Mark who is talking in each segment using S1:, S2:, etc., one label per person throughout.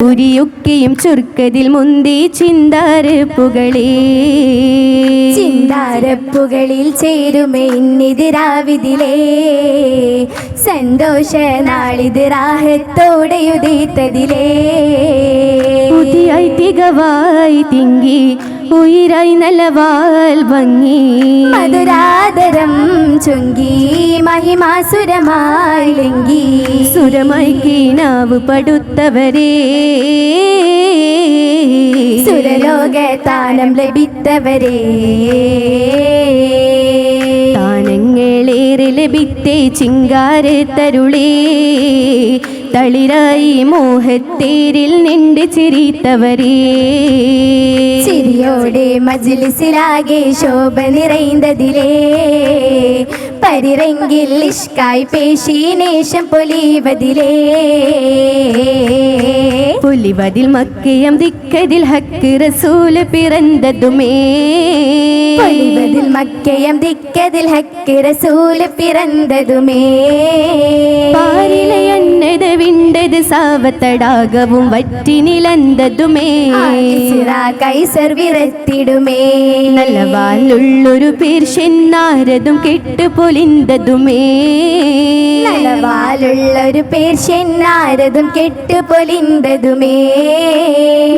S1: ഉരിയൊക്കെയും ചുരുക്കതിൽ മുന്തി ചിന്താരപ്പുകളേ
S2: ചിന്താരപ്പുകളിൽ ചേരുമേ ഇന്നിതിരാവിതിലേ. സന്തോഷ നാളിത്
S1: പുതിയായി തികവായി തിങ്കി ഉയിരായി നലവാൽ ഭംഗി.
S2: മധുരാദരം ചുങ്കി മഹിമാസുരമായി ലിംഗി
S1: സുരമായി കീണാവ് പടുത്തവരേ.
S2: സുരലോകത്താനം ലഭിത്തവരേ.
S1: താനങ്ങളേറെ ലഭിത്തേ ചിങ്കാര തരുളേ. തളിരായി മോഹത്തേരിൽ നിണ്ട് ചിരിത്തവരേ.
S2: ചിരിയോടെ മജിലിസിലാകെ ശോഭ നിറൈന്തതിലേ പരിരങ്കിൽ ഇഷ്കായ് പേശീനേശം പൊലിവതിലേ.
S1: പുലിവതിൽ മക്കയം ദിക്കതിൽ ഹക്ക് റസൂൽ പിറന്നതുമേ.
S2: പൊലിവതിൽ മക്കയം ദിക്കതിൽ ഹക്ക് റസൂൽ പിറന്നതുമേ.
S1: പാരിലെ അന്നത വിണ്ടത് സാവത്തടാകവും വറ്റി നിലന്തതുമേ.
S2: കൈസർ വിറത്തിടുമേ
S1: നല്ലവാലുള്ളൊരു പേർ ചെന്നാരതും കെട്ട് പൊലിന്തതുമേ
S2: നല്ലവാലുള്ളൊരു പേർ ചെന്നാരതും കെട്ടുപൊലിന്തതുമേ.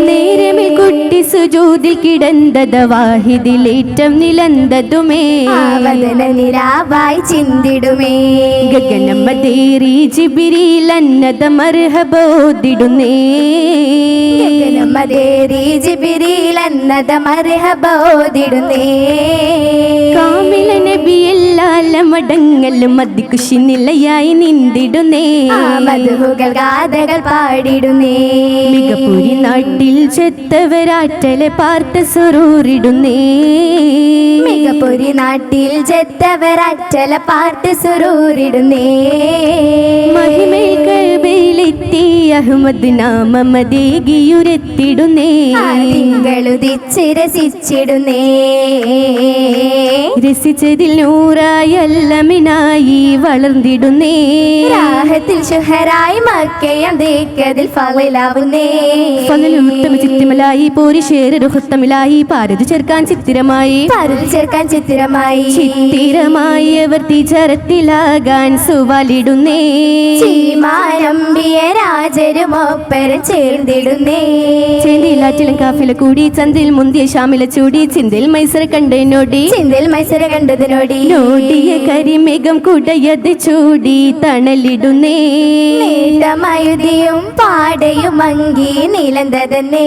S1: നേരമിൽ കുട്ടി സുജൂതിൽ കിടന്തത വാഹിദിലേറ്റം നിലന്തതുമേ
S2: നിരാവായി ചിന്തിടുമേ.
S1: ഗഗനമതേറി ജിബിരിൽ അന്നത മർഹബോദിടുന്നേ
S2: മതേരി ജിബിരിലെന്നത് മർഹബോദിടുന്നേ
S1: കാമില നബിയെല്ലാല മടങ്ങലും മതികുശി നിലയായി നിന്തിടുന്നേ
S2: മധുകൾ ഗാഥകൾ പാടിടുന്നേ.
S1: മികപ്പുരി നാട്ടിൽ ചെത്തവരാറ്റലെ പാർത്ത സുറൂറിടുന്നേ
S2: മികപ്പുരി നാട്ടിൽ ചെത്തവരറ്റല പാട്ട് സുറൂറിടുന്നേ
S1: മഹിമയിൽ കഴബയിലെത്തി അഹമ്മദ് നാമമതേകിയുരെത്തിടുന്നേ.
S2: തിങ്കളുദിച്ച് രസിച്ചിടുന്നേ
S1: രസിച്ചതിൽ നൂറായി അല്ലമിനായി വളർന്നിടുന്നേ.
S2: രാഹത്തിൽ ശുഹരായി മക്കയം ദേക്കതിൽ ഫളിലാവുന്നേ
S1: ചിത്തിമലായി പോരിശേര ഹുത്തമിലായി പാരത് ചേർക്കാൻ ചിത്തിരമായി.
S2: പാരതി ചേർക്കാൻ ചിത്തിരമായി.
S1: ചിത്തിരമായി അവർ തിചരത്തിലാകാൻ സുവാലിടുന്നേ.
S2: ചീമാനമ്പിയ രാജരുമൊപ്പരം ചേർന്നിടുന്നേ.
S1: ചെന്തിലാറ്റിലും കാഫില കൂടി ചന്തിൽ മുന്തിയ ഷാമില ചൂടി ചിന്തിൽ മൈസര കണ്ടേനോടി.
S2: മത്സര കണ്ടതിനോടി.
S1: നോടിയ കരിമേഘം കുടയത് ചൂടി തണലിടുന്നേ.
S2: മയുതിയും പാടയും അങ്കി നിലന്തതന്നേ.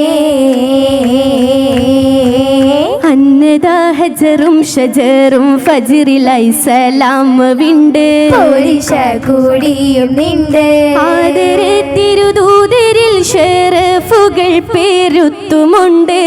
S1: അന്നദാ ഹജറും ഷജറും ഫജിറിലായി സലാം വിണ്ട്.
S2: പോരിഷ കൂടിയും നിണ്ട്.
S1: ആദരെ തിരുദൂതരിൽ ഷെറഫുകൾ പേരുത്തുമുണ്ട്.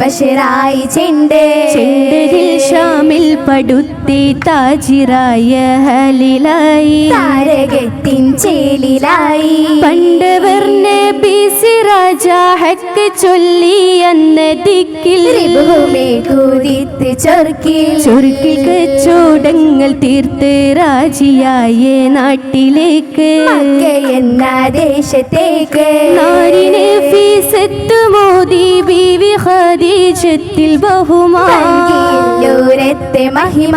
S2: ബഷറായി ചെണ്ട്.
S1: ചെണ്ടരിൽ ഷാമിൽ പടുത്തി. താജിറായ ഹലിലായി.
S2: താരകത്തിൻ ചേലിലായി.
S1: പണ്ടവർ നബി സിറാജ ഹക്ക് ചൊല്ലി അന്ന ദിക്കിൽ
S2: കൂതിത്ത് ചൊർക്കിൽ
S1: ചുരുക്കിൽ കച്ചോടങ്ങൾ തീർത്ത് രാജിയായ നാട്ടിലേക്ക്.
S2: എന്ന ദേശത്തേക്ക്.
S1: നാരിനെ ഫീസത്ത് മോദി ബീവി ഖദീജത്തിൽ ൂരത്തെ
S2: മഹിമ.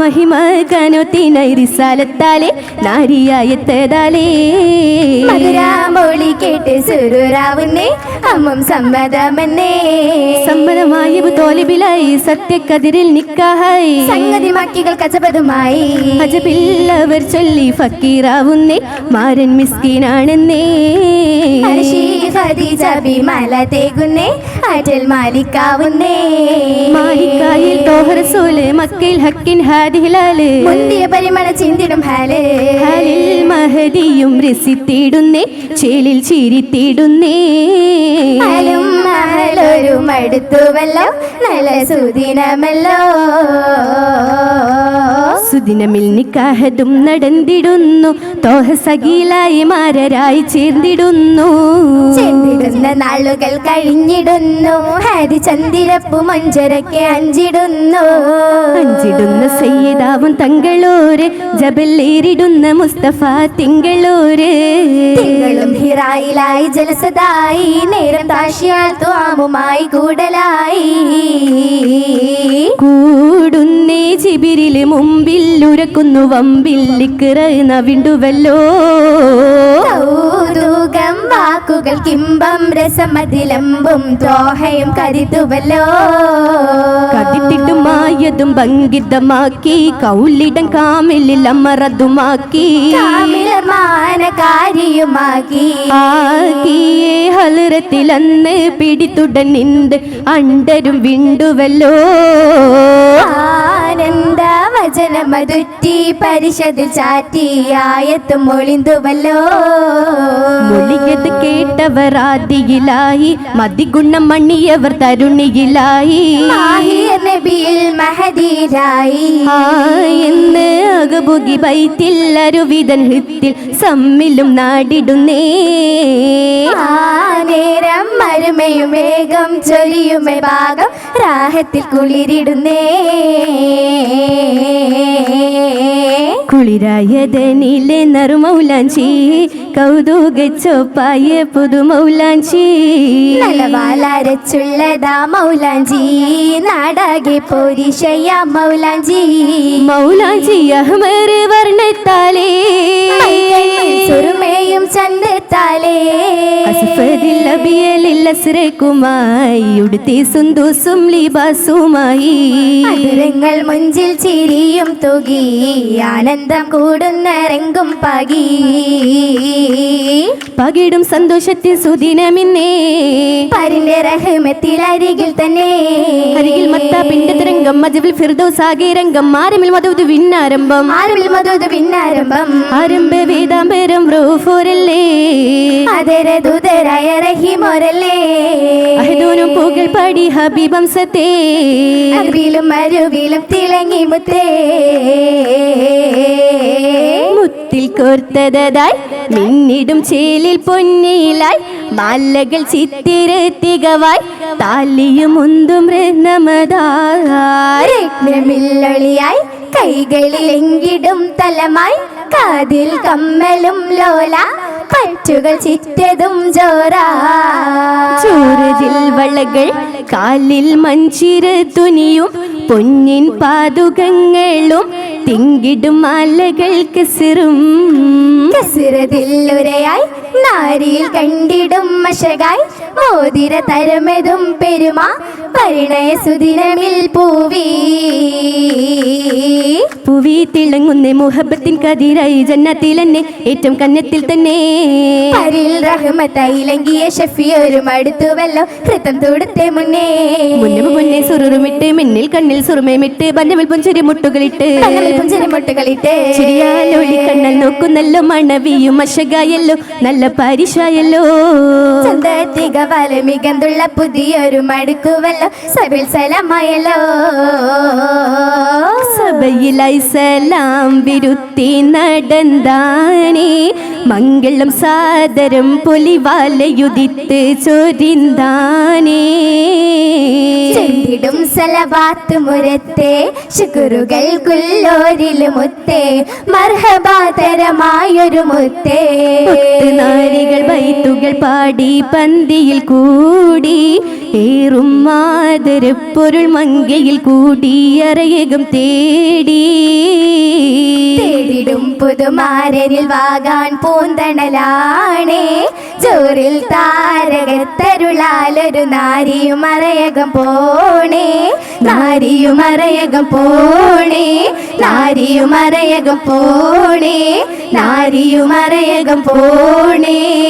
S1: മഹിമ കനുത്തിനായി റിസാലത്താലെ നാരിയായെത്തതാലേ.
S2: മധുരാമോളി കേട്ട് സുരുരാവുന്നേ അമ്മം സമ്മതമെന്നേ.
S1: സമ്മതമായ തോലിബിലായി സത്യക്കതിരിൽ നിക്കാഹായി.
S2: സംഗതി മാക്കികൾ കച്ചപതുമായി
S1: അജബില്ലവർ ചൊല്ലി ഫക്കീറാവുന്നേ മാരൻ മിസ്കീനാണെന്നേ. മാലിക്കായിൽ തോഹറസോൽ മക്കയിൽ ഹക്കിൻ
S2: മുന്തിയ പരിമള ചിന്തിടും ഹാൽ.
S1: ഹാലിൽ മഹദിയും രസിത്തിടുന്നേ ചേലിൽ ചിരിത്തിടുന്നേ.
S2: ഹാലും മഹലൊരു മടുത്തുവല്ലോ നല്ല സുദിനമല്ലോ.
S1: സുദിനമിൽ നിക്കാഹതും നടന്നിടുന്നു തോഹ സഖീലായി മാരരായി ചേർന്നിടുന്നു.
S2: ചേർന്നിടുന്ന നാളുകൾ കഴിഞ്ഞിടുന്നു. ഹരി ചന്ദിരപ്പു മഞ്ചരക്കെ അഞ്ചിടുന്നു.
S1: അഞ്ചിടുന്ന സയ്യിദാവും തങ്കളൂര് ജബല്ലേരിടുന്ന മുസ്തഫ തിങ്കളൂര്.
S2: തിങ്കളും ഹിറായിലായി ജലസതായി നേരം താശിയാൽ ത്വാമുമായി കൂടലായി.
S1: കൂടുന്നേ ചിബിരിൽ മുമ്പിൽ ഉരക്കുന്നു വമ്പില്ലിക്കിറ നവിണ്ടുവല്ലോ.
S2: വാക്കുകൾ കിമ്പം രസമതിലമ്പും ദ്രോഹയും കരുതുവല്ലോ.
S1: കതിത്തിട്ടും മായതും ഭംഗിതമാക്കി കൗലിടം കാമിലിൽ അമറതുമാക്കി.
S2: കാമിലമാന കാര്യയുമാക്കി
S1: ആകിയേ ഹലറത്തിലന്ന് പിടിത്തുടൻ നിണ്ട് അണ്ടരും വിണ്ടുവല്ലോ.
S2: ആനന്ദ വചനമതുറ്റി പരിഷത് ചാറ്റി ആയത്തും ഒളിന്തുവല്ലോ
S1: മൊഴിയത് കേട്ടവർ ആദിയിലായി മതിഗുണം മണ്ണിയവർ തരുണിയിലായി.
S2: മഹദീരായി
S1: ആ എന്ന് അകബുകി ബൈത്തിൽ അരുവിതൻ ഹിത്തിൽ സമ്മിലും നാടിടുന്നേ.
S2: ആ നേരം മരുമയും വേഗം ചൊരിയുമേ ഭാഗം രാഹത്തിൽ കുളിരിടുന്നേ.
S1: കുളിരായതനിലെ നറുമൗലാഞ്ചി കൗതുക പുതു മൗലാഞ്ചി.
S2: നലവാലരച്ചുള്ളതാ മൗലാഞ്ചി. നാടാകെ പോരിശയ മൗലാഞ്ചി.
S1: മൗലാഞ്ചി അഹ്മർ വർണത്താലേ.
S2: സുറുമയും
S1: അസ്ഫദിൽ അസ്രക്കുമായി ഉടുത്തി സുന്ദൂസും ലിബാസുമായി.
S2: മധുരങ്ങൾ മുഞ്ചിൽ ചിരിയും തുകി ആനന്ദം കൂടുന്ന രംഗും പകി.
S1: പകിടും സന്തോഷത്തിൽ സുദിനമിന്നേ
S2: പരിന്റെ റഹ്മത്തിൽ അരികിൽ തന്നെ.
S1: അരികിൽ മത്ത പിണ്ടതരംഗം മജവിൽ ഫിർദൗസ് ആകെ രംഗം ആരമിൽ മധുത് വിന്നാരംഭം.
S2: ആരമിൽ മധുത് വിന്നാരംഭം.
S1: ആരംഭ വേദാംബരം റൂഫോരല്ലേ.
S2: അതര ദൂതരായ റഹിമോരല്ലേ.
S1: അഹദൂനും പുകൾ പാടി ഹബീബംസത്തെ
S2: അരുവിലും അരുവിലും തിളങ്ങി മുത്തേ.
S1: മുത്തിൽ കോർത്തതായി മിന്നിടും ചേലിൽ പൊന്നിയിലായി. മാലകൾ ചിത്തിരത്തികവായി താലിയും
S2: ഒന്നും രത്നമതാരത്നമില്ലൊളിയായി എങ്കിടും തലമായി. കാതിൽ കമ്മലും ലോല. പറ്റുകൾ ചിറ്റതും ജോറാ.
S1: ചൂരതിൽ വളകൾ കാലിൽ മഞ്ചിര തുനിയും. പൊന്നിൻ പാതുകങ്ങളും തിങ്കിടും മാലകൾക്ക് സിറും
S2: സിറതില്ലുരയായി നാരിയിൽ കണ്ടിടും മശകായി. മോതിര തരമെതും പെരുമ. പരിണയ സുദിനമിൽ പൂവി.
S1: പൂവി തിളങ്ങുന്ന മുഹബത്തിൻ കതിരായി ജന്നത്തിലെന്നെ ഏറ്റവും കന്നത്തിൽ തന്നെ.
S2: പരിൽ റഹ്മത്തൈലങ്കിയ ഷഫിയൊരു മടുത്തുവല്ലോ ഹൃതം തൊടുത്തെ മുന്നേ.
S1: മുന്നേ മുന്നേ സുറുറുമിട്ട് മിന്നിൽ കണ്ണിൽ സുറുമേമിട്ട് ബന്ധമിൽ പുഞ്ചിരി മുട്ടുകളിട്ട്.
S2: മുട്ടുകളിട്ട്.
S1: ചിരിയാലോളി കണ്ണൽ നോക്കുന്നല്ലോ മണവിയും മഷകായല്ലോ നല്ല പരിശായല്ലോ.
S2: ചന്തത്തിക വല മികന്തുള്ള പുതിയൊരു മടുക്കുവല്ലോ. സബിൽ സലമായല്ലോ.
S1: സഭയിലായി സലാം വിരുത്തി നടന്താനേ മംഗളം സാദരം പൊലിവാലയുദിത്ത് ചൊരിന്താനേ
S2: ചെന്തിടും സലവാത്ത് മുരത്തെ ശുക്രുകൾ കുല്ലോരിൽ മുത്തേ. മർഹബാതരമായൊരു മുത്തേ.
S1: നാരികൾ വൈത്തുകൾ പാടി പന്തിയിൽ കൂടി. ഏറും മാതരപ്പൊരുൾ മങ്കയിൽ കൂടി അറയകം തേടി.
S2: തേടിടും പുതുമാരനിൽ വാകാൻ പൂന്തണലാണേ. ചോറിൽ താരകത്തരുളാലൊരു നാരിയും അറയകം പോണേ. നാരിയും അറയകം പോണേ. നാരിയും അറയകം പോണേ. നാരിയും അറയകം പോണേ.